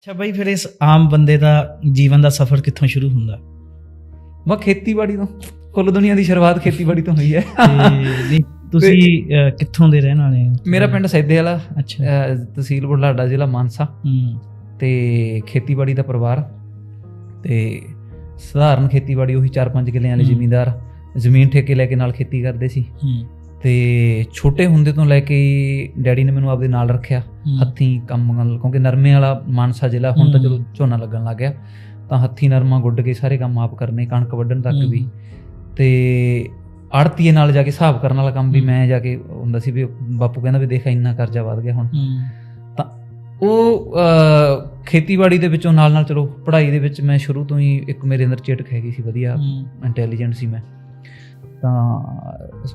ਅੱਛਾ ਬਾਈ ਫਿਰ ਇਸ ਆਮ ਬੰਦੇ ਦਾ ਜੀਵਨ ਦਾ ਸਫ਼ਰ ਕਿੱਥੋਂ ਸ਼ੁਰੂ ਹੁੰਦਾ? ਮੈਂ ਖੇਤੀਬਾੜੀ ਤੋਂ। ਕੁੱਲ ਦੁਨੀਆ ਦੀ ਸ਼ੁਰੂਆਤ ਖੇਤੀਬਾੜੀ ਤੋਂ ਹੋਈ ਹੈ। ਨਹੀਂ, ਤੁਸੀਂ ਅਹ, ਕਿੱਥੋਂ ਦੇ ਰਹਿਣ ਵਾਲੇ ਹੋ? ਮੇਰਾ ਪਿੰਡ ਸੈਦੇ ਵਾਲਾ ਅੱਛਾ। ਅਹ, ਤਹਿਸੀਲ ਬੁਢਲਾਡਾ ਜ਼ਿਲ੍ਹਾ ਮਾਨਸਾ। ਹੂੰ। ਤੇ ਖੇਤੀਬਾੜੀ ਦਾ ਪਰਿਵਾਰ। ਤੇ ਸਧਾਰਨ ਖੇਤੀਬਾੜੀ ਉਹੀ 4-5 ਕਿੱਲਿਆਂ ਵਾਲੇ ਹੂੰ। ਜ਼ਿਮੀਂਦਾਰ। ਜ਼ਮੀਨ ਠੇਕੇ ਲੈ ਕੇ ਨਾਲ ਖੇਤੀ ਕਰਦੇ ਸੀ। ਹੂੰ। ਤੇ ਛੋਟੇ ਹੁੰਦੇ ਤੋਂ ਲੈ ਕੇ ਡੈਡੀ ਨੇ ਮੈਨੂੰ ਆਪਦੇ ਨਾਲ ਰੱਖਿਆ ਹੱਥੀਂ ਕੰਮ ਕਰਨ ਕਿਉਂਕਿ ਨਰਮੇ ਵਾਲਾ ਮਾਨਸਾ ਜ਼ਿਲ੍ਹਾ ਹੁਣ ਤਾਂ। ਚਲੋ ਝੋਨਾ ਲੱਗਣ ਲੱਗ ਗਿਆ ਤਾਂ ਹੱਥੀਂ ਨਰਮਾ ਗੁੱਡ ਕੇ ਸਾਰੇ ਕੰਮ ਆਪ ਕਰਨੇ ਕਣਕ ਵੱਢਣ ਤੱਕ। ਵੀ ਤੇ ਆੜਤੀਏ ਨਾਲ ਜਾ ਕੇ ਹਿਸਾਬ ਕਰਨ ਵਾਲਾ ਕੰਮ ਵੀ। ਮੈਂ ਜਾ ਕੇ ਹੁੰਦਾ ਸੀ ਵੀ ਬਾਪੂ ਕਹਿੰਦਾ ਵੀ ਦੇਖ ਇੰਨਾ ਕਰਜ਼ਾ ਵੱਧ ਗਿਆ ਹੁਣ ਹੂੰ ਉਹ ਖੇਤੀਬਾੜੀ ਦੇ ਵਿੱਚੋਂ ਨਾਲ ਨਾਲ ਚਲੋ ਪੜ੍ਹਾਈ ਦੇ ਵਿੱਚ ਮੈਂ ਸ਼ੁਰੂ ਤੋਂ ਹੀ ਇੱਕ ਮੇਰੇ ਅੰਦਰ ਚੇਟਕ ਹੈਗੀ ਸੀ ਵਧੀਆ ਇੰਟੈਲੀਜੈਂਟ ਸੀ ਮੈਂ ਤਾਂ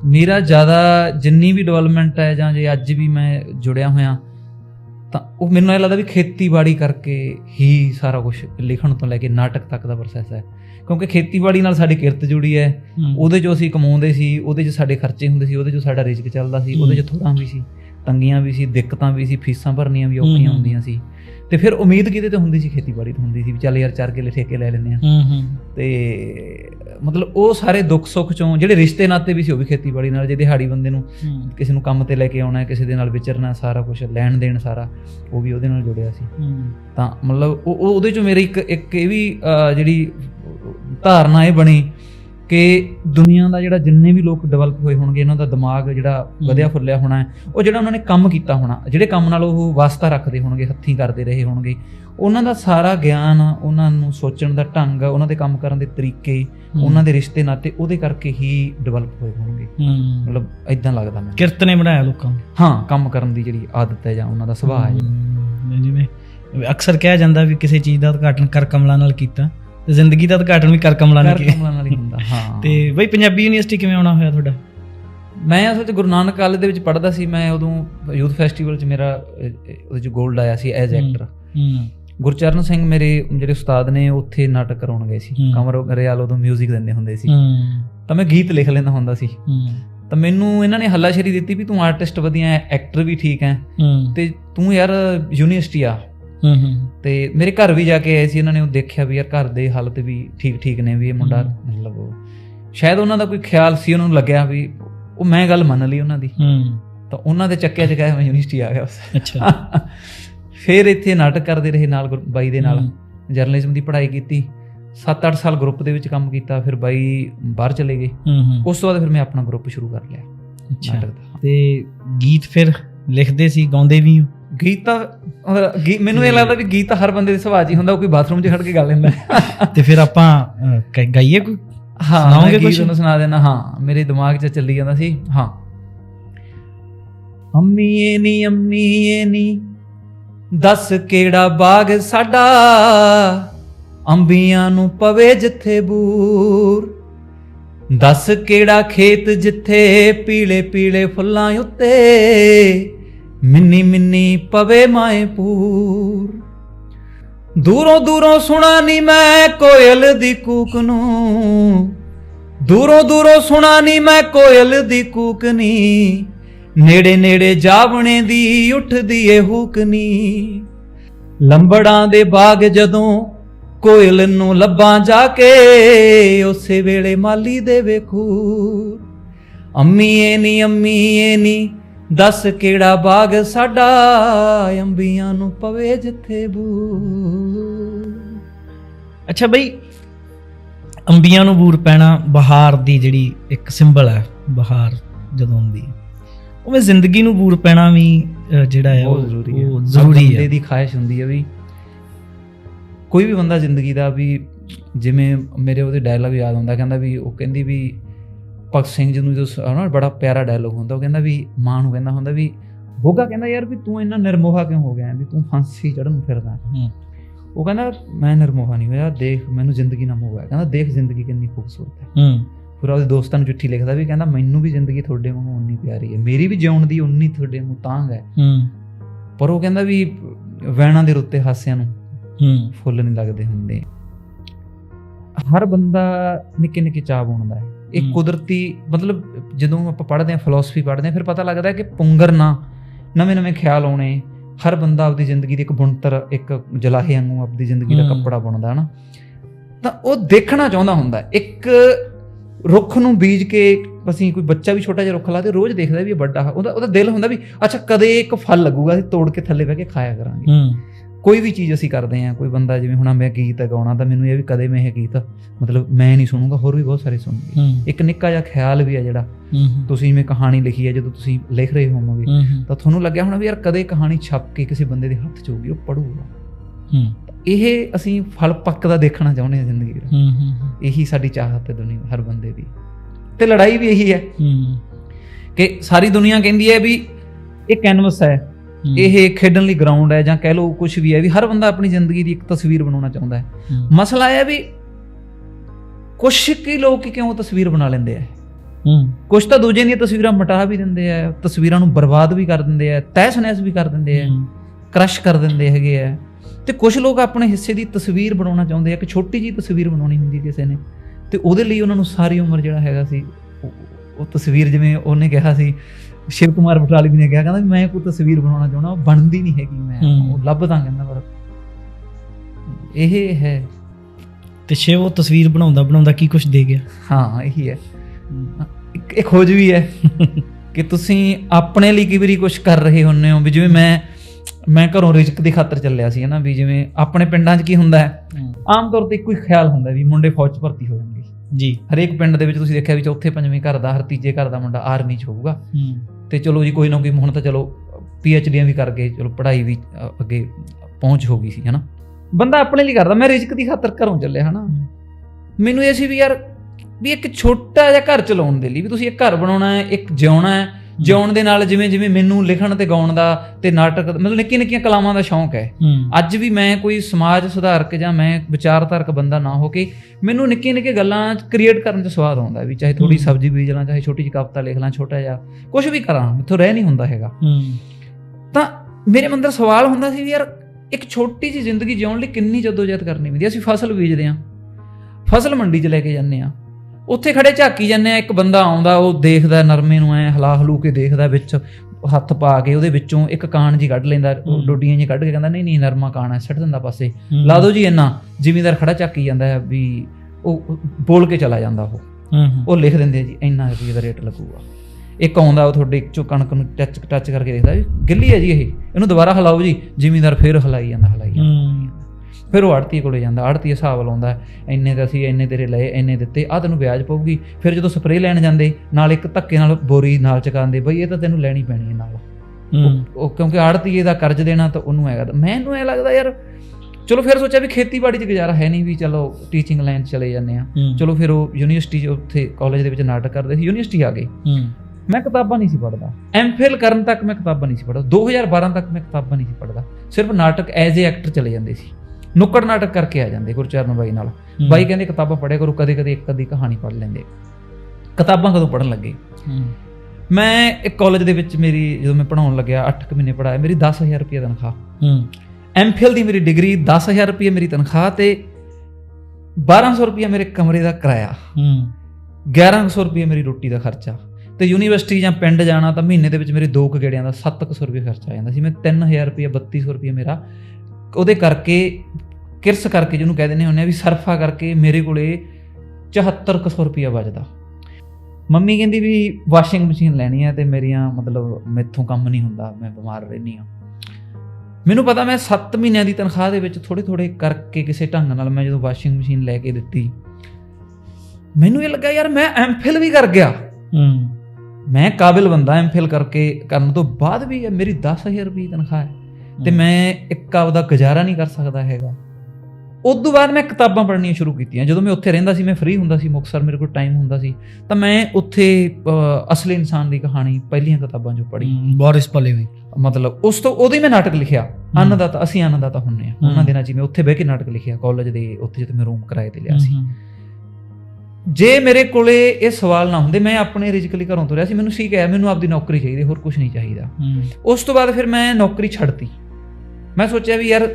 ਮੇਰਾ ਜ਼ਿਆਦਾ ਜਿੰਨੀ ਵੀ ਡਿਵੈਲਪਮੈਂਟ ਹੈ ਜਾਂ ਜੇ ਅੱਜ ਵੀ ਮੈਂ ਜੁੜਿਆ ਹੋਇਆ ਤਾਂ ਉਹ ਮੈਨੂੰ ਇਹ ਲੱਗਦਾ ਵੀ ਖੇਤੀਬਾੜੀ ਕਰਕੇ ਹੀ ਸਾਰਾ ਕੁਝ ਲਿਖਣ ਤੋਂ ਲੈ ਕੇ ਨਾਟਕ ਤੱਕ ਦਾ ਪ੍ਰੋਸੈਸ ਹੈ। ਕਿਉਂਕਿ ਖੇਤੀਬਾੜੀ ਨਾਲ ਸਾਡੀ ਕਿਰਤ ਜੁੜੀ ਹੈ। ਉਹਦੇ 'ਚੋਂ ਅਸੀਂ ਕਮਾਉਂਦੇ ਸੀ ਉਹਦੇ 'ਚ ਸਾਡੇ ਖਰਚੇ ਹੁੰਦੇ ਸੀ ਉਹਦੇ 'ਚੋਂ ਸਾਡਾ ਰਿਜ਼ਕ ਚੱਲਦਾ ਸੀ ਉਹਦੇ 'ਚ ਥੋੜ੍ਹਾ ਵੀ ਸੀ ਤੰਗੀਆਂ ਵੀ ਸੀ ਦਿੱਕਤਾਂ ਵੀ ਸੀ ਫੀਸਾਂ ਭਰਨੀਆਂ ਵੀ ਔਖੀਆਂ। ਹੁੰਦੀਆਂ ਸੀ। ਤੇ ਫਿਰ ਉਮੀਦ ਕਿਤੇ ਤੇ ਹੁੰਦੀ ਸੀ? ਖੇਤੀਬਾੜੀ ਤੋਂ ਹੁੰਦੀ ਸੀ ਵੀ ਚੱਲ ਯਾਰ ਚਾਰ ਕਿੱਲੇ ਠੇਕੇ ਲੈ ਲੈਂਦੇ ਆ ਹੂੰ ਹੂੰ। ਤੇ ਮਤਲਬ ਉਹ ਸਾਰੇ ਦੁੱਖ ਸੁੱਖ ਚੋਂ ਜਿਹੜੇ ਰਿਸ਼ਤੇ ਨਾਤੇ ਵੀ ਸੀ ਉਹ ਵੀ ਖੇਤੀਬਾੜੀ ਨਾਲ ਜੇ ਦਿਹਾੜੀ ਬੰਦੇ ਨੂੰ ਕਿਸੇ ਨੂੰ ਕੰਮ ਤੇ ਲੈ ਕੇ ਆਉਣਾ ਹੈ ਕਿਸੇ ਦੇ ਨਾਲ ਵਿਚਰਨਾ ਸਾਰਾ ਕੁਝ ਲੈਣ ਦੇਣ ਸਾਰਾ ਉਹ ਵੀ ਉਹਦੇ ਨਾਲ ਜੁੜਿਆ ਸੀ। ਤਾਂ ਮਤਲਬ ਉਹ ਉਹ- ਉਹਦੇ ਚੋਂ ਮੇਰੀ ਇੱਕ ਇੱਕ ਇਹ ਵੀ ਜਿਹੜੀ ਧਾਰਨਾ ਇਹ ਬਣੀ ਕਿ ਦੁਨੀਆ ਦਾ ਜਿਹੜਾ ਜਿੰਨੇ ਵੀ ਲੋਕ ਡਿਵੈਲਪ ਹੋਏ ਹੋਣਗੇ ਇਹਨਾਂ ਦਾ ਦਿਮਾਗ ਜਿਹੜਾ। ਵਧਿਆ ਫੁੱਲਿਆ ਹੋਣਾ ਹੈ ਉਹ ਜਿਹੜਾ ਉਹਨਾਂ ਨੇ ਕੰਮ ਕੀਤਾ ਹੋਣਾ ਜਿਹੜੇ ਕੰਮ ਨਾਲ ਉਹ ਵਾਸਤਾ ਰੱਖਦੇ ਹੋਣਗੇ ਹੱਥੀਂ ਕਰਦੇ ਰਹੇ ਹੋਣਗੇ ਉਹਨਾਂ ਦਾ ਸਾਰਾ ਗਿਆਨ ਉਹਨਾਂ ਨੂੰ ਸੋਚਣ ਦਾ ਢੰਗ ਉਹਨਾਂ ਦੇ ਕੰਮ ਕਰਨ ਦੇ ਤਰੀਕੇ ਉਹਨਾਂ ਦੇ ਰਿਸ਼ਤੇ ਨਾਤੇ ਉਹਦੇ ਕਰਕੇ ਹੀ ਡਿਵੈਲਪ ਹੋਏ ਹੋਣਗੇ। ਮਤਲਬ ਇਦਾਂ ਲੱਗਦਾ ਮੈਨੂੰ। ਕਿਰਤ ਨੇ ਬਣਾਇਆ ਲੋਕਾਂ ਨੂੰ? ਹਾਂ ਕੰਮ ਕਰਨ ਦੀ ਜਿਹੜੀ ਆਦਤ ਹੈ ਜਾਂ ਉਹਨਾਂ ਦਾ ਸੁਭਾਅ ਹੈ। ਜਿਵੇਂ ਅਕਸਰ ਕਿਹਾ ਜਾਂਦਾ ਵੀ ਕਿਸੇ ਚੀਜ਼ ਦਾ ਉਦਘਾਟਨ ਕਰ ਕਮਲਾਂ ਨਾਲ ਕੀਤਾ ਤੇ ਜ਼ਿੰਦਗੀ ਦਾ ਉਦਘਾਟਨ ਵੀ ਕਰ ਕਮਲਾਂ ਨਾਲ ਕਰ ਕੀਤਾ। ਕਮਲਾਂ ਨਾਲ ਹੀ ਹੁੰਦਾ ਹਾਂ। ਤੇ ਬਈ ਪੰਜਾਬੀ ਯੂਨੀਵਰਸਿਟੀ ਕਿਵੇਂ ਆਉਣਾ ਹੋਇਆ ਤੁਹਾਡਾ? ਮੈਂ ਅਸਲ ਚ ਗੁਰੂ ਨਾਨਕ ਕਾਲਜ ਦੇ ਵਿੱਚ ਪੜ੍ਹਦਾ ਸੀ। ਮੈਂ ਉਦੋਂ ਯੂਥ ਫੈਸਟੀਵਲ 'ਚ ਮੇਰਾ ਉਹਦੇ 'ਚ 골ਡ ਆਇਆ ਸੀ ਐਜ਼। ਐਕਟਰ ਹੂੰ। ਗੁਰਚਰਨ ਸਿੰਘ ਮੇਰੇ ਜਿਹੜੇ ਉਸਤਾਦ ਨੇ ਉੱਥੇ ਨਾਟਕ ਕਰਾਉਣ ਗਏ ਸੀ। ਕਮਰ ਰਿਆਲ ਉਦੋਂ 뮤직 ਦਿੰਦੇ ਹੁੰਦੇ ਸੀ। ਤਾਂ ਮੈਂ ਗੀਤ ਲਿਖ ਲੈਂਦਾ ਹੁੰਦਾ ਸੀ। ਤਾਂ ਮੈਨੂੰ ਇਹਨਾਂ ਨੇ ਹੱਲਾਸ਼ੇਰੀ ਦਿੱਤੀ ਵੀ ਤੂੰ ਆਰਟਿਸਟ ਵਧੀਆ ਹੈ ਐਕਟਰ ਵੀ ਠੀਕ ਹੈ। ਤੇ ਤੂੰ ਯਾਰ ਯੂਨੀਵਰਸਿਟੀ ਆ। ਤੇ ਮੇਰੇ ਘਰ ਵੀ ਜਾ ਕੇ ਆਏ ਸੀ ਇਹਨਾਂ ਨੇ ਉਹ ਦੇਖਿਆ ਵੀ ਯਾਰ ਘਰ ਦੇ ਹਾਲਤ ਵੀ ਠੀਕ ਠੀਕ ਨੇ ਵੀ ਇਹ ਮੁੰਡਾ। ਮਤਲਬ ਸ਼ਾਇਦ ਉਹਨਾਂ ਦਾ ਕੋਈ ਖਿਆਲ ਸੀ ਉਹਨਾਂ ਨੂੰ ਲੱਗਿਆ ਵੀ ਉਹ ਮੈਂ ਗੱਲ ਮੰਨ ਲਈ ਉਹਨਾਂ ਦੀ। ਤਾਂ ਉਹਨਾਂ ਦੇ ਚੱਕਿਆ ਚ ਗਿਆ ਮੈਂ ਯੂਨੀਵਰਸਿਟੀ ਆ ਗਿਆ ਅੱਛਾ। ਫਿਰ ਇੱਥੇ ਨਾਟਕ ਕਰਦੇ ਰਹੇ ਨਾਲ ਗੁਰ- ਬਾਈ ਦੇ ਨਾਲ। ਜਰਨਲਿਜ਼ਮ ਦੀ ਪੜ੍ਹਾਈ ਕੀਤੀ। 7-8 ਸਾਲ ਗਰੁੱਪ ਦੇ ਵਿੱਚ ਕੰਮ ਕੀਤਾ ਫਿਰ ਬਾਈ ਬਾਹਰ ਚਲੇ ਗਏ। ਹੂੰ ਹੂੰ। ਉਸ ਤੋਂ ਬਾਅਦ ਫਿਰ ਮੈਂ ਆਪਣਾ ਗਰੁੱਪ ਸ਼ੁਰੂ ਕਰ ਲਿਆ। ਅੱਛਾ। ਨਾਟਕ ਦਾ। ਤੇ ਗੀਤ ਫਿਰ ਲਿਖਦੇ ਸੀ ਗਾਉਂਦੇ ਵੀ ਹੋ? ਗੀਤ ਤਾਂ ਮਤਲਬ ਗੀ- ਮੈਨੂੰ ਇਹ ਲੱਗਦਾ ਵੀ ਗੀਤ ਤਾਂ ਹਰ ਬੰਦੇ ਦੇ ਸੁਭਾਅ 'ਚ ਹੀ ਹੁੰਦਾ ਉਹ ਕੋਈ ਬਾਥਰੂਮ 'ਚ ਖੜ ਕੇ ਗਾ ਲੈਂਦਾ। ਤੇ ਫਿਰ ਆਪਾਂ ਅਹ, ਗਾਈਏ ਕੋਈ? ਹਾਂ ਸੁਣਾਓਗੇ ਮੈਂ ਗੀਤ ਕੁਛ? ਤੁਹਾਨੂੰ ਸੁਣਾ ਦੇਣਾ ਹਾਂ। ਮੇਰੇ ਦਿਮਾਗ 'ਚ ਚੱਲੀ ਜਾਂਦਾ ਸੀ ਹਾਂ। ਅੰਮੀਏ ਨੀ ਅੰਮੀਏ ਨੀ ਦੱਸ ਕਿਹੜਾ ਬਾਗ ਸਾਡਾ? ਅੰਬੀਆਂ ਨੂੰ ਪਵੇ ਜਿੱਥੇ ਬੂਰ। ਦੱਸ ਕਿਹੜਾ ਖੇਤ ਜਿੱਥੇ ਪੀਲੇ ਪੀਲੇ ਫੁੱਲਾਂ ਉੱਤੇ ਮਿੰਨੀ ਮਿੰਨੀ ਪਵੇ ਮਾਏ ਪੂਰ। ਦੂਰੋਂ ਦੂਰੋਂ ਸੁਣਾ ਨੀ ਮੈਂ ਕੋਇਲ ਦੀ ਕੂਕ ਨੂੰ। ਦੂਰੋਂ ਦੂਰੋਂ ਸੁਣਾ ਨੀ ਮੈਂ ਕੋਇਲ ਦੀ ਕੂਕ ਨੀ। ਨੇੜੇ ਨੇੜੇ ਜਾਵਣੇ ਦੀ ਉੱਠਦੀ ਏ ਹੂਕ ਲੰਬੜਾਂ ਦੇ ਬਾਗ ਜਦੋਂ ਕੋਇਲ ਨੂੰ ਲੱਭਾਂ ਜਾ ਕੇ, ਉਸੇ ਵੇਲੇ ਮਾਲੀ ਦੇ ਵੇਖੂ। ਅੰਮੀਏ ਨੀ ਅੰਮੀਏ ਨੀ, ਦੱਸ ਕਿਹੜਾ ਬਾਗ ਸਾਡਾ, ਅੰਬੀਆਂ ਨੂੰ ਪਵੇ ਜਿੱਥੇ ਬੂ ਅੱਛਾ ਬਈ, ਅੰਬੀਆਂ ਨੂੰ ਬੂਰ ਪੈਣਾ ਬਹਾਰ ਦੀ ਜਿਹੜੀ ਇੱਕ ਸਿੰਬਲ ਹੈ, ਬਹਾਰ ਜਦੋਂ ਹੁੰਦੀ। ਹੈ ਉਵੇਂ ਜ਼ਿੰਦਗੀ ਨੂੰ ਬੂਰ ਪੈਣਾ ਵੀ ਜਿਹੜਾ ਹੈ ਉਹ ਜ਼ਰੂਰੀ ਹੈ। ਉਹ ਜ਼ਰੂਰੀ ਬੰਦੇ ਹੈ। ਦੀ ਖਾਹਿਸ਼ ਹੁੰਦੀ ਹੈ ਵੀ ਕੋਈ ਵੀ ਬੰਦਾ ਜ਼ਿੰਦਗੀ ਦਾ ਵੀ ਜਿਵੇਂ ਮੇਰੇ ਉਹਦੇ ਡਾਇਲੌਗ ਯਾਦ ਆਉਂਦਾ ਕਹਿੰਦਾ ਵੀ ਉਹ ਕਹਿੰਦੀ ਵੀ ਭਗਤ ਸਿੰਘ ਜੀ ਨੂੰ ਜੋ ਹਨਾ ਬੜਾ ਪਿਆਰਾ ਡਾਇਲੌਗ ਹੁੰਦਾ ਉਹ ਕਹਿੰਦਾ ਵੀ ਮਾਂ ਨੂੰ ਕਹਿੰਦਾ ਹੁੰਦਾ ਵੀ ਬੋਗਾ ਕਹਿੰਦਾ ਯਾਰ ਵੀ ਤੂੰ ਇੰਨਾ ਨਿਰਮੋਹਾ ਕਿਉਂ ਹੋ ਗਿਆ? ਵੀ ਤੂੰ ਫਾਂਸੀ ਚੜਨ ਫਿਰਦਾ ਉਹ ਕਹਿੰਦਾ ਮੈਂ ਨਿਰਮੋਹਾ ਨਹੀਂ ਹੋਇਆ ਦੇਖ ਮੈਨੂੰ ਜ਼ਿੰਦਗੀ ਨਾ ਮੋਹ ਹੈ ਕਹਿੰਦਾ ਦੇਖ ਜ਼ਿੰਦਗੀ ਕਿੰਨੀ ਖੂਬਸੂਰਤ ਹੈ। ਹੂੰ। ਫਿਰ ਉਹਦੇ ਦੋਸਤਾਂ ਨੂੰ ਚਿੱਠੀ ਲਿਖਦਾ ਵੀ ਕਹਿੰਦਾ ਮੈਨੂੰ ਵੀ ਜ਼ਿੰਦਗੀ ਤੁਹਾਡੇ ਵਾਂਗੂ ਉਨੀ ਪਿਆਰੀ ਹੈ। ਮੇਰੀ ਵੀ ਜਿਉਣ ਦੀ ਉਨੀ ਤੁਹਾਡੇ ਵਾਂਗੂ ਤਾਂਘ ਹੈ। ਹੂੰ। ਪਰ ਉਹ ਕਹਿੰਦਾ ਵੀ ਵੈਣਾ ਦੇ ਰੁੱਤੇ ਹਾਸਿਆਂ ਨੂੰ ਹੂੰ। ਫੁੱਲ ਨਹੀਂ ਲੱਗਦੇ ਹੁੰਦੇ। ਹਰ ਬੰਦਾ ਨਿੱਕੇ ਨਿੱਕੇ ਚਾਹ ਬੁਣਦਾ ਹੈ। ਇਹ। ਕੁਦਰਤੀ ਮਤਲਬ ਜਦੋਂ ਆਪਾਂ ਪੜ੍ਹਦੇ ਹਾਂ ਫਿਲਾਸਫੀ ਪੜ੍ਹਦੇ ਹਾਂ ਫਿਰ ਪਤਾ ਲੱਗਦਾ ਹੈ ਕਿ ਪੁੰਗਰ ਨਾ ਨਵੇਂ ਨਵੇਂ ਖਿਆਲ ਆਉਣੇ। ਹਰ ਬੰਦਾ ਆਪਦੀ ਜ਼ਿੰਦਗੀ ਦੀ ਇੱਕ ਬੁਣਤਰ ਇੱਕ ਜਲਾਹੇ ਵਾਂਗੂ ਆਪਦੀ ਜ਼ਿੰਦਗੀ ਦਾ। ਕੱਪੜਾ ਬੁਣਦਾ ਹਨਾ। ਤਾਂ ਉਹ ਦੇਖਣਾ ਚਾਹੁੰਦਾ ਹੁੰਦਾ ਹੈ। ਇੱਕ ਰੁੱਖ ਨੂੰ ਬੀਜ ਕੇ ਅਸੀਂ ਕੋਈ ਬੱਚਾ ਵੀ ਛੋਟਾ ਜਿਹਾ ਰੁੱਖ ਲਾ ਤੇ ਰੋਜ਼ ਦੇਖਦਾ ਵੀ ਇਹ ਵੱਡਾ। ਉਹਦਾ ਉਹਦਾ ਦਿਲ ਹੁੰਦਾ ਵੀ ਅੱਛਾ ਕਦੇ ਇੱਕ ਫਲ ਲੱਗੂਗਾ ਅਸੀਂ ਤੋੜ ਕੇ ਥੱਲੇ ਬਹਿ ਕੇ ਖਾਇਆ ਕਰਾਂਗੇ। ਹੂੰ। ਕੋਈ ਵੀ ਚੀਜ਼ ਅਸੀਂ ਕਰਦੇ ਹਾਂ ਕੋਈ ਬੰਦਾ ਜਿਵੇਂ ਹੁਣ ਮੈਂ ਗੀਤ ਗਾਉਣਾ ਤਾਂ ਮੈਨੂੰ ਇਹ ਵੀ ਕਦੇ ਮੈਂ ਇਹ ਗੀਤ ਮਤਲਬ ਮੈਂ ਨਹੀਂ ਸੁਣੂਗਾ ਹੋਰ ਵੀ ਬਹੁਤ ਸਾਰੇ ਸੁਣਨਗੇ ਇੱਕ ਨਿੱਕਾ ਜਿਹਾ ਖਿਆਲ ਵੀ ਹੈ ਜਿਹੜਾ ਤੁਸੀਂ ਜਿਵੇਂ ਕਹਾਣੀ ਲਿਖੀ ਹੈ ਜਦੋਂ ਤੁਸੀਂ ਲਿਖ ਰਹੇ ਹੋਵੋਗੇ ਤਾਂ ਤੁਹਾਨੂੰ ਲੱਗਿਆ ਹੋਣਾ ਵੀ ਯਾਰ ਕਦੇ ਕਹਾਣੀ ਛਪ ਕੇ ਕਿਸੇ ਬੰਦੇ ਦੇ ਹੱਥ 'ਚ ਹੋਊਗੀ ਉਹ ਪੜੂਗਾ ਹੂੰ। ਇਹ ਅਸੀਂ ਫਲ ਪੱਕਦਾ ਦੇਖਣਾ ਚਾਹੁੰਦੇ ਹਾਂ ਜ਼ਿੰਦਗੀ ਦਾ। ਹੂੰ ਹੂੰ ਇਹੀ ਸਾਡੀ ਚਾਹਤ ਹੈ ਦੁਨੀਆ ਹਰ ਬੰਦੇ ਦੀ। ਤੇ ਲੜਾਈ ਵੀ ਇਹੀ ਹੈ। ਹੂੰ। ਕਿ ਸਾਰੀ ਦੁਨੀਆ ਕਹਿੰਦੀ ਹੈ ਵੀ ਇਹ ਕੈਨਵਸ ਹੈ ਇਹ ਖੇਡਣ ਲਈ ਗਰਾਊਂਡ ਹੈ ਜਾਂ ਕਹਿ ਲਓ ਕੁਝ ਵੀ ਹੈ ਵੀ ਹਰ ਬੰਦਾ ਆਪਣੀ ਜ਼ਿੰਦਗੀ ਦੀ ਇੱਕ ਤਸਵੀਰ ਬਣਾਉਣਾ ਚਾਹੁੰਦਾ ਹੈ। ਮਸਲਾ ਇਹ ਹੈ ਵੀ ਕੁਝ ਕੀ ਲੋਕ ਕਿਉਂ ਤਸਵੀਰ ਬਣਾ ਲੈਂਦੇ ਆ? ਹੂੰ। ਕੁਝ ਤਾਂ ਦੂਜੇ ਦੀਆਂ ਤਸਵੀਰਾਂ ਮਿਟਾ ਵੀ ਦਿੰਦੇ ਆ ਤਸਵੀਰਾਂ ਨੂੰ ਬਰਬਾਦ ਵੀ ਕਰ ਦਿੰਦੇ ਆ ਤਹਿਸ ਨਹਿਸ ਵੀ ਕਰ ਦਿੰਦੇ ਆ ਕ੍ਰਸ਼ ਕਰ ਦਿੰਦੇ ਹੈਗੇ ਆ। ਤੇ ਕੁਝ ਲੋਕ ਆਪਣੇ ਹਿੱਸੇ ਦੀ ਤਸਵੀਰ ਬਣਾਉਣਾ ਚਾਹੁੰਦੇ ਆ ਕਿ ਛੋਟੀ ਜੀ ਤਸਵੀਰ ਬਣਾਉਣੀ ਹੁੰਦੀ ਕਿਸੇ ਨੇ। ਤੇ ਉਹਦੇ ਲਈ ਉਹਨਾਂ ਨੂੰ ਸਾਰੀ ਉਮਰ ਜਿਹੜਾ ਹੈਗਾ ਸੀ ਉਹ- ਤਸਵੀਰ ਜਿਵੇਂ ਉਹਨੇ ਕਿਹਾ ਸੀ ਸ਼ਿਵ ਕੁਮਾਰ ਬਟਾਲੀ ਨੇ ਕਿਹਾ ਕਹਿੰਦਾ ਵੀ ਮੈਂ ਕੋਈ ਤਸਵੀਰ ਬਣਾਉਣਾ ਚਾਹੁੰਦਾ ਉਹ ਬਣਦੀ ਨਹੀਂ ਹੈਗੀ ਮੈਂ। ਉਹ ਲੱਭਦਾ ਕਹਿੰਦਾ ਪਰ ਇਹ ਹੈ। ਤੇ ਸ਼ਿਵ ਉਹ ਤਸਵੀਰ ਬਣਾਉਂਦਾ ਬਣਾਉਂਦਾ ਕੀ ਕੁਝ ਦੇ ਗਿਆ? ਹਾਂ ਇਹੀ ਹੈ। ਇੱਕ ਖੋਜ ਵੀ ਹੈ ਕਿ ਤੁਸੀਂ ਆਪਣੇ ਲਈ ਕਈ ਵਾਰੀ ਕੁਝ ਕਰ ਰਹੇ ਹੁੰਨੇ ਹੋ ਵੀ ਜਿਵੇਂ ਮੈਂ ਮੈਂ ਘਰੋਂ ਰਿਜ਼ਕ ਦੀ ਖਾਤਰ ਚੱਲਿਆ ਸੀ ਹਨਾ ਵੀ ਜਿਵੇਂ ਆਪਣੇ ਪਿੰਡਾਂ 'ਚ ਕੀ ਹੁੰਦਾ ਹੈ ਆਮ ਤੌਰ ਤੇ ਇੱਕੋ ਹੀ ਖਿਆਲ ਹੁੰਦਾ ਵੀ ਮੁੰਡੇ ਫੌਜ 'ਚ ਭਰਤੀ ਹੋ ਜਾਣਗੇ। ਜੀ। ਹਰੇਕ ਪਿੰਡ ਦੇ ਵਿੱਚ ਤੁਸੀਂ ਦੇਖਿਆ ਵੀ ਚੌਥੇ ਪੰਜਵੇਂ ਘਰ ਦਾ ਹਰ ਤੀਜੇ ਘਰ ਦਾ ਮੁੰਡਾ ਆਰਮੀ 'ਚ ਹੋਊਗਾ। ਤੇ ਚਲੋ ਜੀ ਕੋਈ ਨਾ ਕੋਈ ਹੁਣ ਤਾਂ ਚਲੋ ਡੀਆਂ ਵੀ ਕਰ ਗਏ ਚਲੋ ਪੜ੍ਹਾਈ ਵੀ ਅੱਗੇ ਪਹੁੰਚ ਹੋ ਗਈ ਸੀ ਹਨਾ। ਬੰਦਾ ਆਪਣੇ ਲਈ ਕਰਦਾ ਮੈਂ ਰਿਜ਼ਕ ਦੀ ਖਾਤਰ ਘਰੋਂ ਚੱਲਿਆ ਹਨਾ। ਮੈਨੂੰ ਇਹ ਸੀ ਵੀ ਯਾਰ ਵੀ ਇੱਕ ਛੋਟਾ ਜਿਹਾ ਘਰ ਚਲਾਉਣ ਦੇ ਲਈ ਵੀ ਤੁਸੀਂ ਇੱਕ ਘਰ ਬਣਾਉਣਾ ਹੈ ਇੱਕ ਜਿਉਣਾ ਹੈ ਜਿਉਣ ਦੇ ਨਾਲ ਜਿਵੇਂ ਜਿਵੇਂ ਮੈਨੂੰ ਲਿਖਣ ਤੇ ਗਾਉਣ ਦਾ ਤੇ ਨਾਟਕ ਮਤਲਬ ਨਿੱਕੀਆਂ ਨਿੱਕੀਆਂ ਕਲਾਵਾਂ ਦਾ ਸ਼ੌਂਕ ਹੈ। ਅੱਜ ਵੀ ਮੈਂ ਕੋਈ ਸਮਾਜ ਸੁਧਾਰਕ ਜਾਂ ਮੈਂ ਵਿਚਾਰਧਾਰਕ ਬੰਦਾ ਨਾ ਹੋ ਕੇ ਮੈਨੂੰ ਨਿੱਕੀਆਂ ਨਿੱਕੀਆਂ ਗੱਲਾਂ ਕ੍ਰੀਏਟ ਕਰਨ 'ਚ ਸਵਾਦ ਆਉਂਦਾ ਵੀ ਚਾਹੇ ਥੋੜੀ। ਸਬਜ਼ੀ ਬੀਜ ਲਾਂ ਚਾਹੇ ਛੋਟੀ ਜਿਹੀ ਕਵਿਤਾ ਲਿਖ ਲਾਂ ਛੋਟਾ ਜਿਹਾ ਕੁਝ ਵੀ ਕਰਾਂ ਮੈਥੋਂ ਰਹਿ ਨਹੀਂ ਹੁੰਦਾ ਹੈਗਾ। ਤਾਂ ਮੇਰੇ ਮਨ ਅੰਦਰ ਸਵਾਲ ਹੁੰਦਾ ਸੀ ਵੀ ਯਾਰ ਇੱਕ ਛੋਟੀ ਜਿਹੀ ਜ਼ਿੰਦਗੀ ਜਿਉਣ ਲਈ ਕਿੰਨੀ ਜਦੋਜਹਿਦ ਕਰਨੀ ਪੈਂਦੀ। ਅਸੀਂ ਫਸਲ ਬੀਜਦੇ ਹਾਂ। ਫਸਲ ਮੰਡੀ 'ਚ ਲੈ ਕੇ ਜਾਂਦੇ ਆ ਉੱਥੇ ਖੜੇ ਝਾਕੀ ਜਾਂਦੇ ਆ ਇੱਕ ਬੰਦਾ ਆਉਂਦਾ ਉਹ ਦੇਖਦਾ ਨਰਮੇ ਨੂੰ ਐ ਹਲਾ ਹਲੂ ਕੇ ਦੇਖਦਾ ਵਿੱਚ ਹੱਥ ਪਾ ਕੇ ਉਹਦੇ ਵਿੱਚੋਂ ਇੱਕ ਕਾਣ ਜੀ ਕੱਢ ਲੈਂਦਾ। ਡੋਡੀਆਂ ਜੀ ਕੱਢ ਕੇ ਕਹਿੰਦਾ ਨਹੀਂ ਨਹੀਂ ਨਰਮਾ ਕਾਣ ਹੈ ਸੱਟ ਦਿੰਦਾ ਪਾਸੇ। ਲਾ ਦਿਓ ਜੀ ਇੰਨਾ ਜ਼ਿਮੀਂਦਾਰ ਖੜਾ ਝਾਕੀ ਜਾਂਦਾ ਹੈ ਵੀ ਉਹ ਬੋਲ ਕੇ ਚਲਾ ਜਾਂਦਾ ਉਹ। ਉਹ ਲਿਖ ਦਿੰਦੇ ਜੀ ਇੰਨਾ ਰੁਪਏ ਦਾ ਰੇਟ ਲੱਗੂਗਾ। ਇੱਕ ਆਉਂਦਾ ਉਹ ਤੁਹਾਡੇ ਚੋਂ ਕਣਕ ਨੂੰ ਟੱਚ ਟੱਚ ਕਰਕੇ ਦੇਖਦਾ ਵੀ ਗਿੱਲੀ ਹੈ ਜੀ ਇਹ ਇਹਨੂੰ ਦੁਬਾਰਾ ਹਿਲਾਓ ਜੀ ਜ਼ਿਮੀਂਦਾਰ ਫੇਰ ਹਿਲਾਈ ਜਾਂਦਾ ਹਿਲਾਈ ਜਾਂਦਾ। ਫਿਰ ਉਹ ਆੜਤੀ ਕੋਲੇ ਜਾਂਦਾ ਆੜਤੀ ਹਿਸਾਬ ਲਾਉਂਦਾ ਇੰਨੇ ਤੇ ਅਸੀਂ ਇੰਨੇ ਤੇਰੇ ਲਏ ਇੰਨੇ ਦਿੱਤੇ ਆ ਤੈਨੂੰ ਵਿਆਜ ਪਊਗੀ। ਫਿਰ ਜਦੋਂ ਸਪਰੇਅ ਲੈਣ ਜਾਂਦੇ ਨਾਲ ਇੱਕ ਧੱਕੇ ਨਾਲ ਬੋਰੀ ਨਾਲ ਚਕਾਉਂਦੇ ਬਈ ਇਹ ਤਾਂ ਤੈਨੂੰ ਲੈਣੀ ਪੈਣੀ ਹੈ ਨਾਲ। ਉਹ ਕਿਉਂਕਿ ਆੜਤੀ ਦਾ ਕਰਜ਼ ਦੇਣਾ ਤਾਂ ਉਹਨੂੰ ਹੈਗਾ। ਮੈਨੂੰ ਐ ਲੱਗਦਾ ਯਾਰ ਚਲੋ ਫਿਰ ਸੋਚਿਆ ਵੀ ਖੇਤੀਬਾੜੀ 'ਚ ਗੁਜ਼ਾਰਾ ਹੈ ਨਹੀਂ ਵੀ ਚਲੋ ਟੀਚਿੰਗ ਲਾਈਨ 'ਚ ਚਲੇ ਜਾਂਦੇ ਆ ਚਲੋ ਫਿਰ ਉਹ ਯੂਨੀਵਰਸਿਟੀ 'ਚ ਉੱਥੇ ਕਾਲਜ ਦੇ ਵਿੱਚ ਨਾਟਕ ਕਰਦੇ ਸੀ ਯੂਨੀਵਰਸਿਟੀ ਆ ਗਈ ਮੈਂ ਕਿਤਾਬਾਂ ਨਹੀਂ ਸੀ ਪੜ੍ਹਦਾ। ਐਮਫਿਲ ਕਰਨ ਤੱਕ ਮੈਂ ਕਿਤਾਬਾਂ ਨਹੀਂ ਸੀ ਪੜ੍ਹਦਾ। 2012 ਤੱਕ ਮੈਂ ਕਿਤਾਬਾਂ ਨਹੀਂ ਸੀ ਪੜ੍ਹਦਾ। ਸਿਰਫ ਨਾਟਕ ਐਜ਼ ਏ ਐਕਟਰ ਚਲੇ ਜਾਂਦੇ ਸੀ। ਨੁੱਕੜ ਨਾਟਕ ਕਰਕੇ ਆ ਜਾਂਦੇ ਗੁਰਚਰਨ ਬਾਈ ਨਾਲ। ਬਾਈ ਕਹਿੰਦੇ ਕਿਤਾਬਾਂ ਪੜ੍ਹਿਆ ਕਰੋ ਕਦੇ ਕਦੇ ਇੱਕ ਅੱਧੀ ਕਹਾਣੀ ਪੜ੍ਹ ਲੈਂਦੇ। ਕਿਤਾਬਾਂ ਕਦੋਂ ਪੜ੍ਹਨ ਲੱਗੇ? ਮੈਂ ਇੱਕ ਕਾਲਜ ਦੇ ਵਿੱਚ ਮੇਰੀ ਜਦੋਂ ਮੈਂ ਪੜਾਉਣ ਲੱਗਿਆ 8 ਮਹੀਨੇ ਪੜਾਇਆ ਮੇਰੀ 10000 ਰੁਪਏ ਤਨਖਾਹ। ਹੂੰ। ਐਮਫਿਲ ਦੀ ਮੇਰੀ ਡਿਗਰੀ 10000 ਰੁਪਏ ਮੇਰੀ ਤਨਖਾਹ ਤੇ 1200 ਰੁਪਏ ਮੇਰੇ ਕਮਰੇ ਦਾ ਕਿਰਾਇਆ। ਹੂੰ। 1100 ਰੁਪਏ ਮੇਰੀ ਰੋਟੀ ਦਾ ਖਰਚਾ। ਤੇ ਯੂਨੀਵਰਸਿਟੀ ਜਾਂ ਪਿੰਡ ਜਾਣਾ ਤਾਂ ਮਹੀਨੇ ਦੇ ਵਿੱਚ ਮੇਰੇ ਦੋ ਕੁ ਗੇੜਿਆਂ ਦਾ 700 ਰੁਪਏ ਖਰਚਾ ਆ ਜਾਂਦਾ ਸੀ। ਮੈਂ 3000 ਰੁਪਏ 3200 ਰੁਪਏ ਮੇਰਾ ਉਹਦੇ ਕਰਕੇ ਕਿਰਸ ਕਰਕੇ ਜਿਹਨੂੰ ਕਹਿ ਦਿੰਦੇ ਹੁੰਦੇ ਆ ਵੀ ਸਰਫਾ ਕਰਕੇ ਮੇਰੇ ਕੋਲੇ 7400 ਰੁਪਏ ਬਚਦਾ। ਮੰਮੀ ਕਹਿੰਦੀ ਵੀ ਵਾਸ਼ਿੰਗ ਮਸ਼ੀਨ ਲੈਣੀ ਆ ਤੇ ਮੇਰੀਆਂ ਮਤਲਬ ਮੈਥੋਂ ਕੰਮ ਨਹੀਂ ਹੁੰਦਾ ਮੈਂ ਬਿਮਾਰ ਰਹਿੰਦੀ ਆ। ਮੈਨੂੰ ਪਤਾ ਮੈਂ 7 ਮਹੀਨਿਆਂ ਦੀ ਤਨਖਾਹ ਦੇ ਵਿੱਚ ਥੋੜੇ ਥੋੜੇ ਕਰਕੇ ਕਿਸੇ ਢੰਗ ਨਾਲ ਮੈਂ ਜਦੋਂ ਵਾਸ਼ਿੰਗ ਮਸ਼ੀਨ ਲੈ ਕੇ ਦਿੱਤੀ ਮੈਨੂੰ ਇਹ ਲੱਗਾ ਯਾਰ ਮੈਂ ਐਮਫਿਲ ਵੀ ਕਰ ਗਿਆ। ਹੂੰ। ਮੈਂ ਕਾਬਿਲ ਬੰਦਾ ਐਮਫਿਲ ਕਰਕੇ ਕਰਨ ਤੋਂ ਬਾਅਦ ਵੀ ਮੇਰੀ 10000 ਰੁਪਏ ਤਨਖਾਹ ਹੈ। ਤੇ ਮੈਂ ਇੱਕ ਆਪਦਾ ਗੁਜ਼ਾਰਾ ਨਹੀਂ ਕਰ ਸਕਦਾ ਹੈਗਾ। ਉਸ ਤੋਂ ਬਾਅਦ ਮੈਂ ਕਿਤਾਬਾਂ ਪੜ੍ਹਨੀਆਂ ਸ਼ੁਰੂ ਕੀਤੀਆਂ। ਜਦੋਂ ਮੈਂ ਉੱਥੇ ਰਹਿੰਦਾ ਸੀ ਮੈਂ ਫ੍ਰੀ ਹੁੰਦਾ ਸੀ ਮੁਕਤਸਰ ਮੇਰੇ ਕੋਲ ਟਾਈਮ ਹੁੰਦਾ ਸੀ ਤਾਂ ਮੈਂ ਉੱਥੇ ਅਸਲੀ ਇਨਸਾਨ ਦੀ ਕਹਾਣੀ ਪਹਿਲੀਆਂ ਕਿਤਾਬਾਂ ਜੋ ਪੜ੍ਹੀ। ਬੋਰਿਸ ਪਲੇਵੀ ਮਤਲਬ ਉਸ ਤੋਂ ਉਹਦੇ ਮੈਂ ਨਾਟਕ ਲਿਖਿਆ। ਅੰਨਦਾਤਾ ਅਸੀਂ ਅੰਨਦਾਤਾ ਹੁੰਨੇ ਆ ਉਹਨਾਂ। ਦਿਨਾਂ 'ਚ ਮੈਂ ਉੱਥੇ ਬਹਿ ਕੇ ਨਾਟਕ ਲਿਖਿਆ ਕਾਲਜ ਦੇ ਉੱਥੇ ਜਿੱਥੇ ਮੈਂ ਰੂਮ ਕਿਰਾਏ ਤੇ ਲਿਆ ਸੀ। ਜੇ ਮੇਰੇ ਕੋਲੇ ਇਹ ਸਵਾਲ ਨਾ ਹੁੰਦੇ ਮੈਂ ਆਪਣੇ ਰਿਜ਼ਕ ਲਈ ਘਰੋਂ ਤੁਰਿਆ ਸੀ। ਮੈਨੂੰ ਸੀ ਕਿ ਮੈਨੂੰ ਆਪਦੀ ਨੌਕਰੀ ਚਾਹੀਦੀ ਹੋਰ ਕੁਝ ਨਹੀਂ ਚਾਹੀਦਾ। ਉਸ ਤੋਂ ਬਾਅਦ ਫਿਰ ਮੈਂ ਨੌਕਰੀ ਛੱਡਤੀ। ਮੈਂ ਸੋਚਿਆ ਵੀ ਯਾਰ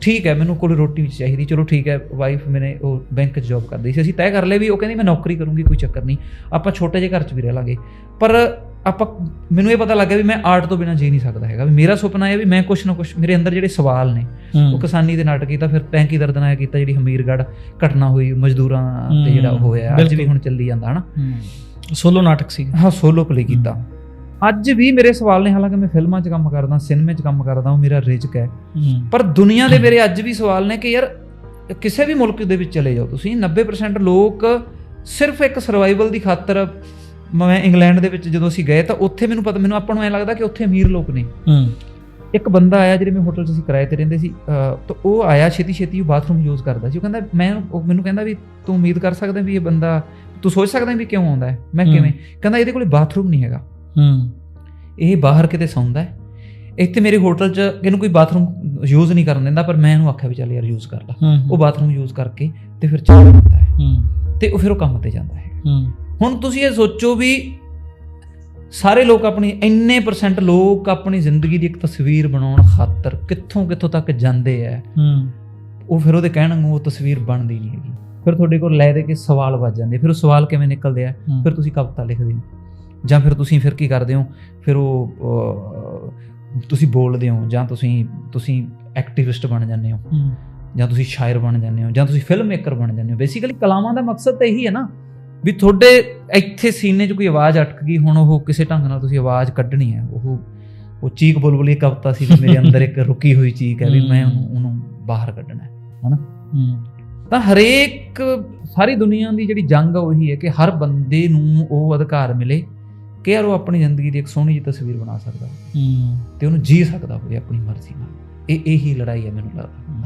ਠੀਕ ਹੈ ਮੈਨੂੰ ਕੋਲ ਰੋਟੀ ਵੀ ਚਾਹੀਦੀ। ਚਲੋ ਠੀਕ ਹੈ ਵਾਈਫ ਮੈਨੇ ਉਹ ਬੈਂਕ 'ਚ ਜੌਬ ਕਰਦੀ ਸੀ। ਅਸੀਂ ਤੈਅ ਕਰ ਲਿਆ ਵੀ ਉਹ ਕਹਿੰਦੀ ਮੈਂ ਨੌਕਰੀ ਕਰੂੰਗੀ ਕੋਈ ਚੱਕਰ ਨਹੀਂ। ਆਪਾਂ ਛੋਟੇ ਜਿਹੇ ਘਰ 'ਚ ਵੀ ਰਹਿ ਲਾਂਗੇ। ਪਰ ਆਪਾਂ ਮੈਨੂੰ ਇਹ ਪਤਾ ਲੱਗਾ ਵੀ ਮੈਂ ਆਰਟ ਤੋਂ ਬਿਨਾਂ ਜੀ ਨਹੀਂ ਸਕਦਾ ਹੈਗਾ। ਵੀ ਮੇਰਾ ਸੁਪਨਾ ਇਹ ਵੀ ਮੈਂ ਕੁਛ ਨਾ ਕੁਛ ਮੇਰੇ ਅੰਦਰ ਜਿਹੜੇ ਸਵਾਲ ਨੇ ਉਹ ਕਿਸਾਨੀ ਦੇ ਨਾਟਕ ਕੀਤਾ ਫਿਰ ਟੈਂਕੀ ਦਰਦਨਾਇਆ ਕੀਤਾ ਜਿਹੜੀ ਹਮੀਰਗੜ੍ਹ ਘਟਨਾ ਹੋਈ ਮਜ਼ਦੂਰਾਂ ਤੇ ਜਿਹੜਾ ਹੋਇਆ ਅੱਜ ਵੀ। ਹੁਣ ਚੱਲੀ ਜਾਂਦਾ ਹਨਾ? ਸੋਲੋ ਨਾਟਕ ਸੀ। ਹਾਂ ਸੋਲੋ ਪਲੇ ਕੀਤਾ। ਅੱਜ ਵੀ ਮੇਰੇ ਸਵਾਲ ਨੇ ਹਾਲਾਂਕਿ ਮੈਂ ਫਿਲਮਾਂ 'ਚ ਕੰਮ ਕਰਦਾ ਸਿਨੇਮੇ 'ਚ ਕੰਮ ਕਰਦਾ ਉਹ ਮੇਰਾ ਰਿਜਕ ਹੈ। ਪਰ ਦੁਨੀਆ ਦੇ ਮੇਰੇ ਅੱਜ ਵੀ ਸਵਾਲ ਨੇ ਕਿ ਯਾਰ ਕਿਸੇ ਵੀ ਮੁਲਕ ਦੇ ਵਿੱਚ ਚਲੇ ਜਾਓ ਤੁਸੀਂ 90% ਲੋਕ ਸਿਰਫ ਇੱਕ ਸਰਵਾਈਵਲ ਦੀ ਖਾਤਰ ਮੈਂ ਇੰਗਲੈਂਡ ਦੇ ਵਿੱਚ ਜਦੋਂ ਅਸੀਂ ਗਏ ਤਾਂ ਉੱਥੇ ਮੈਨੂੰ ਪਤਾ ਮੈਨੂੰ ਆਪਾਂ ਨੂੰ ਐ ਲੱਗਦਾ ਕਿ ਉੱਥੇ ਅਮੀਰ ਲੋਕ ਨੇ। ਇੱਕ ਬੰਦਾ ਆਇਆ ਜਿਹੜੇ ਮੈਂ ਹੋਟਲ 'ਚ ਅਸੀਂ ਕਿਰਾਏ ਤੇ ਰਹਿੰਦੇ ਸੀ ਤਾਂ ਉਹ ਆਇਆ ਛੇਤੀ ਛੇਤੀ ਉਹ ਬਾਥਰੂਮ ਯੂਜ਼ ਕਰਦਾ ਸੀ। ਉਹ ਕਹਿੰਦਾ ਮੈਂ ਉਹ ਮੈਨੂੰ ਕਹਿੰਦਾ ਵੀ ਤੂੰ ਉਮੀਦ ਕਰ ਸਕਦਾ ਵੀ ਇਹ ਬੰਦਾ ਤੂੰ ਸੋਚ ਸਕਦਾ ਵੀ ਕਿਉਂ ਆਉਂਦਾ ਹੈ? ਮੈਂ। ਕਿਵੇਂ? ਕਹਿੰਦਾ ਇਹਦੇ ਕੋਲੇ ਬਾਥਰੂਮ ਨਹੀਂ ਹੈਗਾ। ਹੂੰ। ਇਹ ਬਾਹਰ ਕਿਤੇ ਸੌਂਦਾ ਹੈ। ਇੱਥੇ ਮੇਰੇ ਹੋਟਲ 'ਚ ਇਹਨੂੰ ਕੋਈ ਬਾਥਰੂਮ ਯੂਜ਼ ਨਹੀਂ ਕਰਨ ਦਿੰਦਾ ਪਰ ਮੈਂ ਇਹਨੂੰ ਆਖਿਆ ਵੀ ਚੱਲ ਯਾਰ ਯੂਜ਼ ਕਰ ਲਾ। ਉਹ ਬਾਥਰੂਮ ਯੂਜ਼ ਕਰਕੇ ਤੇ ਫਿਰ ਚੱਲ ਜਾਂਦਾ ਹੈ। ਹੂੰ। ਤੇ ਉਹ ਫਿਰ ਉਹ ਕੰਮ ਤੇ ਜਾਂਦਾ ਹੈ। ਹੂੰ। ਹੁਣ ਤੁਸੀਂ ਇਹ ਸੋਚੋ ਵੀ ਸਾਰੇ ਲੋਕ ਆਪਣੀ ਇੰਨੇ ਪਰਸੈਂਟ ਲੋਕ ਆਪਣੀ ਜ਼ਿੰਦਗੀ ਦੀ ਇੱਕ ਤਸਵੀਰ ਬਣਾਉਣ ਖਾਤਰ ਕਿੱਥੋਂ ਕਿੱਥੋਂ ਤੱਕ ਜਾਂਦੇ ਆ। ਹੂੰ। ਉਹ ਫਿਰ ਉਹਦੇ ਕਹਿਣ ਨੂੰ ਉਹ ਤਸਵੀਰ ਬਣਦੀ ਨਹੀਂ ਹੈਗੀ। ਫਿਰ ਤੁਹਾਡੇ ਕੋਲ ਲੈ ਦੇ ਕੇ ਸਵਾਲ ਵੱਜ ਜਾਂਦੇ ਫਿਰ ਉਹ ਸਵਾਲ ਕਿਵੇਂ ਨਿਕਲਦੇ ਆ। ਫਿਰ ਤੁਸੀਂ ਕਵਿਤਾ ਲਿਖਦੇ ਹੋ। ਜਾਂ ਫਿਰ ਤੁਸੀਂ ਫਿਰ ਕੀ ਕਰਦੇ ਹੋ? ਫਿਰ ਉਹ ਤੁਸੀਂ ਬੋਲਦੇ ਹੋ ਜਾਂ ਤੁਸੀਂ ਤੁਸੀਂ ਐਕਟਿਵਿਸਟ ਬਣ ਜਾਂਦੇ ਹੋ। ਜਾਂ ਤੁਸੀਂ ਸ਼ਾਇਰ ਬਣ ਜਾਂਦੇ ਹੋ ਜਾਂ ਤੁਸੀਂ ਫਿਲਮ ਮੇਕਰ ਬਣ ਜਾਂਦੇ ਹੋ। ਬੇਸਿਕਲੀ ਕਲਾਮਾਂ ਦਾ ਮਕਸਦ ਤਾਂ ਇਹੀ ਹੈ ਨਾ ਵੀ ਤੁਹਾਡੇ ਇੱਥੇ ਸੀਨੇ 'ਚ ਕੋਈ ਆਵਾਜ਼ ਅਟਕ ਗਈ ਹੁਣ ਉਹ ਕਿਸੇ ਢੰਗ ਨਾਲ ਤੁਸੀਂ ਆਵਾਜ਼ ਕੱਢਣੀ ਹੈ। ਉਹ ਉਹ ਚੀਕ ਬੁਲਬੁਲੀ ਕਵਿਤਾ ਸੀ ਵੀ ਮੇਰੇ ਅੰਦਰ ਇੱਕ ਰੁਕੀ ਹੋਈ ਚੀਕ ਹੈ ਵੀ ਮੈਂ ਉਹਨੂੰ ਉਹਨੂੰ ਬਾਹਰ ਕੱਢਣਾ ਹੈ ਹੂੰ। ਤਾਂ ਹਰੇਕ ਸਾਰੀ ਦੁਨੀਆ ਦੀ ਜਿਹੜੀ ਜੰਗ ਉਹੀ ਹੈ ਕਿ ਹਰ ਬੰਦੇ ਨੂੰ ਉਹ ਅਧਿਕਾਰ ਮਿਲੇ ਕਿ ਯਾਰ ਉਹ ਆਪਣੀ ਜ਼ਿੰਦਗੀ ਦੀ ਇੱਕ ਸੋਹਣੀ ਜਿਹੀ ਤਸਵੀਰ ਬਣਾ ਸਕਦਾ। ਹੂੰ। ਤੇ ਉਹਨੂੰ ਜੀ ਸਕਦਾ ਹੋਵੇ ਆਪਣੀ ਮਰਜ਼ੀ ਨਾਲ। ਇਹ ਇਹੀ ਲੜਾਈ ਹੈ ਮੈਨੂੰ ਲੱਗਦਾ।